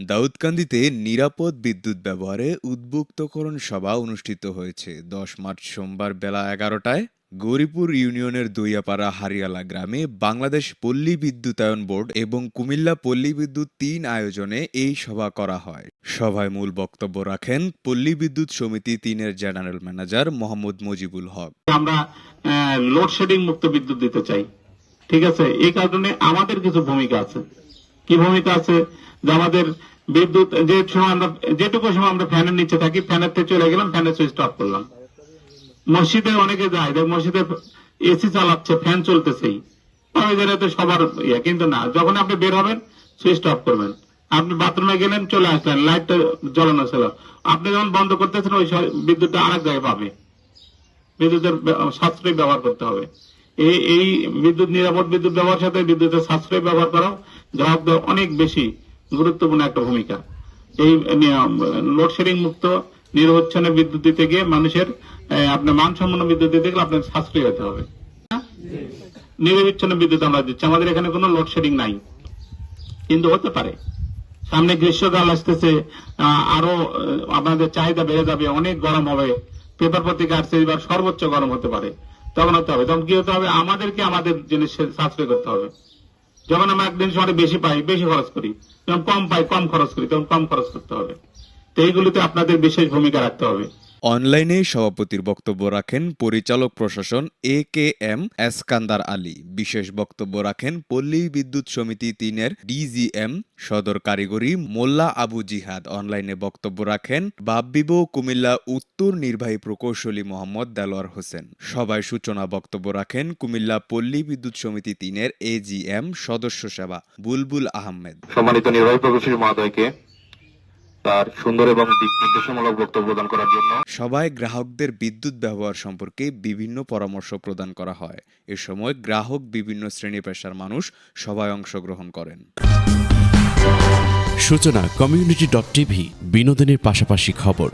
দাউদকান্দিতে নিরাপদ বিদ্যুৎ ব্যবহারে উদ্বুক্তকরণ সভা অনুষ্ঠিত হয়েছে। দশ মার্চ সোমবার বেলা এগারোটায় গৌরীপুর ইউনিয়নের দইয়াপাড়া হারিয়ালা গ্রামে বাংলাদেশ পল্লী বিদ্যুতায়ন বোর্ড এবং কুমিল্লা পল্লী বিদ্যুৎ তিন আয়োজনে এই সভা করা হয়। সভায় মূল বক্তব্য রাখেন পল্লী বিদ্যুৎ সমিতি তিনের জেনারেল ম্যানেজার মোহাম্মদ মুজিবুল হক। আমরা লোডশেডিং মুক্ত বিদ্যুৎ দিতে চাই। ঠিক আছে? এই কারণে আমাদের কিছু ভূমিকা আছে। কি ভূমিকা আছে? যে আমাদের বিদ্যুৎ, যে সময় আমরা, যেটুকু সময় আমরা ফ্যানের নিচে থাকি ফ্যানের থেকে চলে গেলাম ফ্যানের সুইচ অফ করলাম। মসজিদে অনেকে যায় মসজিদে এসি চালাচ্ছে ফ্যান চলতেছেই। তো সবার ইয়ে কিন্তু না, যখন আপনি বের হবেন সুইচ অফ করবেন। আপনি বাথরুমে গেলেন, চলে আসলেন লাইটটা জ্বলানো ছিল। আপনি যখন বন্ধ করতেছেন, ওই বিদ্যুৎটা আরেক জায়গায় পাবে। বিদ্যুতের সাশ্রয়ী ব্যবহার করতে হবে। এই এই বিদ্যুৎ, নিরাপদ বিদ্যুৎ ব্যবহার সাথে বিদ্যুতের সাশ্রয়ী ব্যবহার করাও গ্রাহকদের অনেক বেশি গুরুত্বপূর্ণ একটা ভূমিকা। এই লোডশেডিং মুক্ত, নিরবচ্ছন্ন বিদ্যুৎ দিতে গিয়ে মানুষের আপনার মানসম্পন্ন বিদ্যুৎ দিতে গেলে আপনার সাশ্রয়ী হতে হবে। নিরবিচ্ছন্ন বিদ্যুৎ আমরা দিচ্ছি। আমাদের এখানে কোনো লোডশেডিং নাই। কিন্তু হতে পারে। সামনে গ্রীষ্মকাল আসতেছে আরও আপনাদের চাহিদা বেড়ে যাবে, অনেক গরম হবে। পেপার পত্রিকা আসছে, এবার সর্বোচ্চ গরম হতে পারে। তখন হতে হবে। তখন কি হতে হবে? আমাদেরকে আমাদের জিনিস সাশ্রয় করতে হবে। যখন আমরা একদিন সময় বেশি পাই, বেশি খরচ করি, যখন কম পাই, কম খরচ করি, তখন কম খরচ করতে হবে। তো এইগুলিতে আপনাদের বিশেষ ভূমিকা রাখতে হবে। অনলাইনে সভাপতির বক্তব্য রাখেন পরিচালক প্রশাসন এ কে এম এসকান্দার আলী। বিশেষ বক্তব্য রাখেন পল্লী বিদ্যুৎ সমিতি তিনের ডিজিএম সদর কারিগরি মোল্লা আবু জিহাদ। অনলাইনে বক্তব্য রাখেন বাববিবো কুমিল্লা উত্তর নির্বাহী প্রকৌশলী মোহাম্মদ দেলোয়ার হোসেন। সভায় সূচনা বক্তব্য রাখেন কুমিল্লা পল্লী বিদ্যুৎ সমিতি তিনের এজিএম সদস্য সেবা বুলবুল আহমেদ। সম্মানিত নির্বাহী প্রকৌশলী মহোদয়কে তার সুন্দর এবং দিক নির্দেশমূলক বক্তব্য প্রদান করার জন্য। সবাই গ্রাহকদের বিদ্যুৎ ব্যবহার সম্পর্কে বিভিন্ন পরামর্শ প্রদান করা হয়। এ সময় গ্রাহক বিভিন্ন শ্রেণি পেশার মানুষ সবাই অংশগ্রহণ করেন। সূচনা কমিউনিটি ডট টিভি বিনোদনের পাশাপাশি খবর।